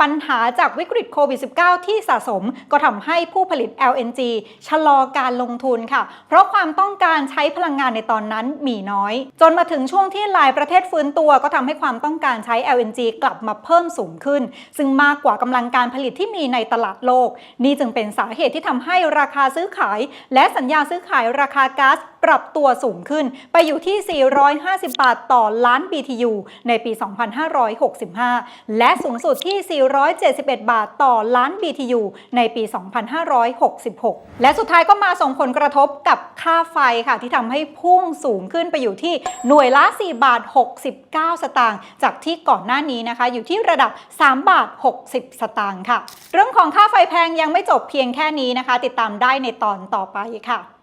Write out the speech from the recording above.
ปัญหาจากวิกฤตโควิด -19 ที่สะสมก็ทำให้ผู้ผลิต LNG ชะลอการลงทุนค่ะ เพราะความต้องการใช้พลังงานในตอนนั้นมีน้อย จนมาถึงช่วงที่หลายประเทศฟื้นตัวก็ทำให้ความต้องการใช้ LNG กลับมาเพิ่มสูงขึ้น ซึ่งมากกว่ากำลังการผลิตที่มีในตลาดโลก นี่จึงเป็นสาเหตุที่ทำให้ราคาซื้อขาย และสัญญาซื้อขายราคาก๊าซปรับตัวสูงขึ้น ไปอยู่ที่ 450 บาทต่อล้าน BTU ในปี 2565 และสูงสุดที่471 บาทต่อล้าน BTU ในปี 2566 และสุดท้ายก็มาส่งผลกระทบกับค่าไฟค่ะที่ทำให้พุ่งสูงขึ้นไปอยู่ที่หน่วยละ 4 บาท 69 สตางค์จากที่ก่อนหน้านี้นะคะ อยู่ที่ระดับ 3 บาท 60 สตางค์ค่ะ เรื่องของค่าไฟแพงยังไม่จบเพียงแค่นี้นะคะ ติดตามได้ในตอนต่อไปค่ะ